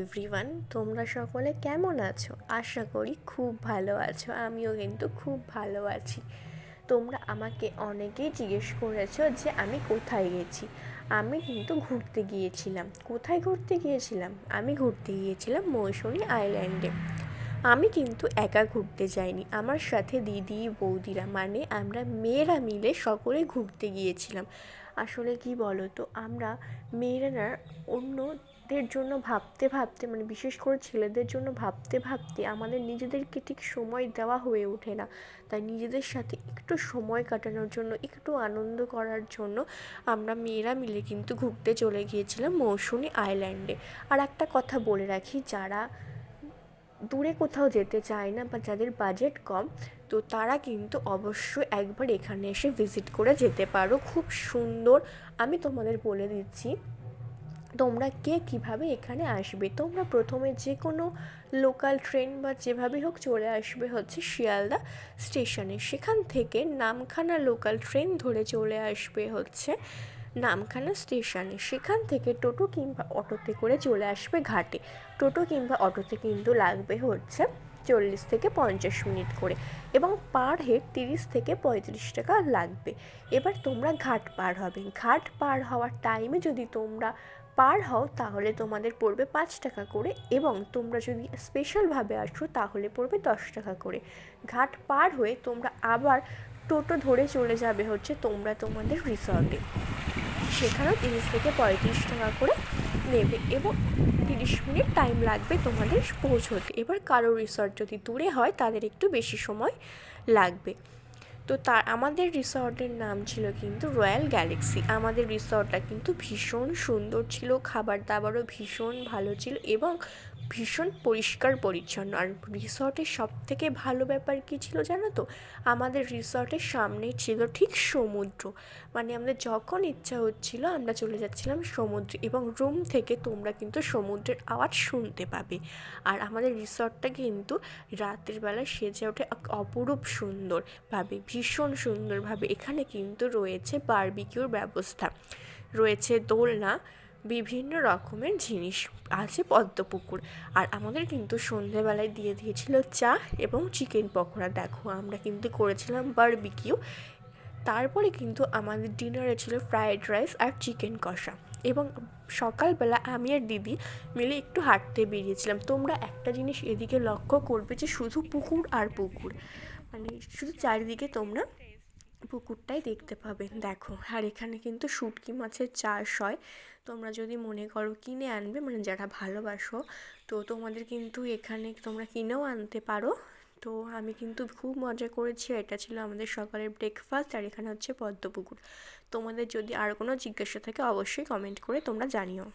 Everyone তোমরা সকলে কেমন আছো? আশা করি খুব ভালো আছো। আমিও কিন্তু খুব ভালো আছি। তোমরা আমাকে অনেকেই জিজ্ঞেস করেছ যে আমি কোথায় গেছি। আমি কিন্তু ঘুরতে গিয়েছিলাম। কোথায় ঘুরতে গিয়েছিলাম? আমি ঘুরতে গিয়েছিলাম মৌসুমী আইল্যান্ডে আমি কিন্তু একা ঘুরতে যাইনি। আমার সাথে দিদি, বৌদিরা মানে আমরা মেয়েরা মিলে সকলে ঘুরতে গিয়েছিলাম। আসলে কি বলো তো আমরা মেয়েরা না অন্যদের জন্য ভাবতে ভাবতে মানে বিশেষ করে ছেলেদের জন্য ভাবতে ভাবতে আমাদের নিজেদেরকে ঠিক সময় দেওয়া হয়ে ওঠে না। তাই নিজেদের সাথে একটু সময় কাটানোর জন্য, একটু আনন্দ করার জন্য আমরা মেয়েরা মিলে কিন্তু ঘুরতে চলে গিয়েছিলাম মৌসুমী আইল্যান্ডে। আর একটা কথা বলে রাখি, যারা দূরে কোথাও যেতে চায় না বা যাদের বাজেট কম, তো তারা কিন্তু অবশ্যই একবার এখানে এসে ভিজিট করে যেতে পারো। খুব সুন্দর। আমি তোমাদের বলে দিচ্ছি। তোমরা কে কীভাবে এখানে আসবে? তোমরা প্রথমে যে কোনো লোকাল ট্রেন বা যেভাবে হোক চলে আসবে হচ্ছে শিয়ালদা স্টেশনে। সেখান থেকে নামখানা লোকাল ট্রেন ধরে চলে আসবে হচ্ছে নামখানা স্টেশনে। সেখান থেকে টোটো কিংবা অটোতে করে চলে আসবে ঘাটে। টোটো কিংবা অটোতে কিন্তু লাগবে হচ্ছে চল্লিশ থেকে পঞ্চাশ মিনিট করে এবং পার হেড তিরিশ থেকে পঁয়ত্রিশ টাকা লাগবে। এবার তোমরা ঘাট পার হবে। ঘাট পার হওয়ার টাইমে যদি তোমরা পার হও, তাহলে তোমাদের পড়বে পাঁচ টাকা করে এবং তোমরা যদি স্পেশালভাবে আসো, তাহলে পড়বে দশ টাকা করে। ঘাট পার হয়ে তোমরা আবার টোটো ধরে চলে যাবে হচ্ছে তোমরা তোমাদের রিসর্টে সেখানেও তিরিশ থেকে পঁয়ত্রিশ টাকা করে নেবে এবং তিরিশ মিনিট টাইম লাগবে তোমাদের পৌঁছতে। এবার কারও রিসর্ট যদি দূরে হয়, তাদের একটু বেশি সময় লাগবে। তো তার, আমাদের রিসর্টের নাম ছিল কিন্তু রয়্যাল গ্যালাক্সি। আমাদের রিসর্টটা কিন্তু ভীষণ সুন্দর ছিল খাবার দাবারও ভীষণ ভালো ছিল এবং ভীষণ পরিষ্কার পরিচ্ছন্ন। আর রিসর্টের সব থেকে ভালো ব্যাপার কী ছিল জানো তো? আমাদের রিসর্টের সামনেই ছিল ঠিক সমুদ্র। মানে আমাদের যখন ইচ্ছা হচ্ছিল আমরা চলে যাচ্ছিলাম সমুদ্রে এবং রুম থেকে তোমরা কিন্তু সমুদ্রের আওয়াজ শুনতে পাবে। আর আমাদের রিসর্টটা কিন্তু রাতের বেলা সেজে ওঠে, অপরূপ সুন্দরভাবে ভীষণ সুন্দরভাবে এখানে কিন্তু রয়েছে বারবিকিউর ব্যবস্থা। রয়েছে দোলনা, বিভিন্ন রকমের জিনিস, আছে পদ্মপুকুর আর আমাদের কিন্তু সন্ধেবেলায় দিয়ে দিয়েছিল চা এবং চিকেন পকোড়া। দেখো, আমরা কিন্তু করেছিলাম বারবিকিউ তারপরে কিন্তু আমাদের ডিনারে ছিল ফ্রায়েড রাইস আর চিকেন কষা। এবং সকালবেলা আমি আর দিদি মিলে একটু হাঁটতে বেরিয়েছিলাম। তোমরা একটা জিনিস এদিকে লক্ষ্য করবে যে শুধু পুকুর আর পুকুর। মানে শুধু চারিদিকে তোমরা পুকুরটাই দেখতে পাবে। দেখো, আর এখানে কিন্তু শুটকি মাছের চাষ হয়। তোমরা যদি মনে করো কিনে আনবে মানে যারা ভালোবাসো, তো তোমাদের কিন্তু এখানে তোমরা কিনেও আনতে পারো। তো আমি কিন্তু খুব মজা করেছি এটা ছিল আমাদের সকালের ব্রেকফাস্ট আর এখানে হচ্ছে পদ্মপুকুর তোমাদের যদি আর কোনো জিজ্ঞাসা থাকে, অবশ্যই কমেন্ট করে তোমরা জানিও।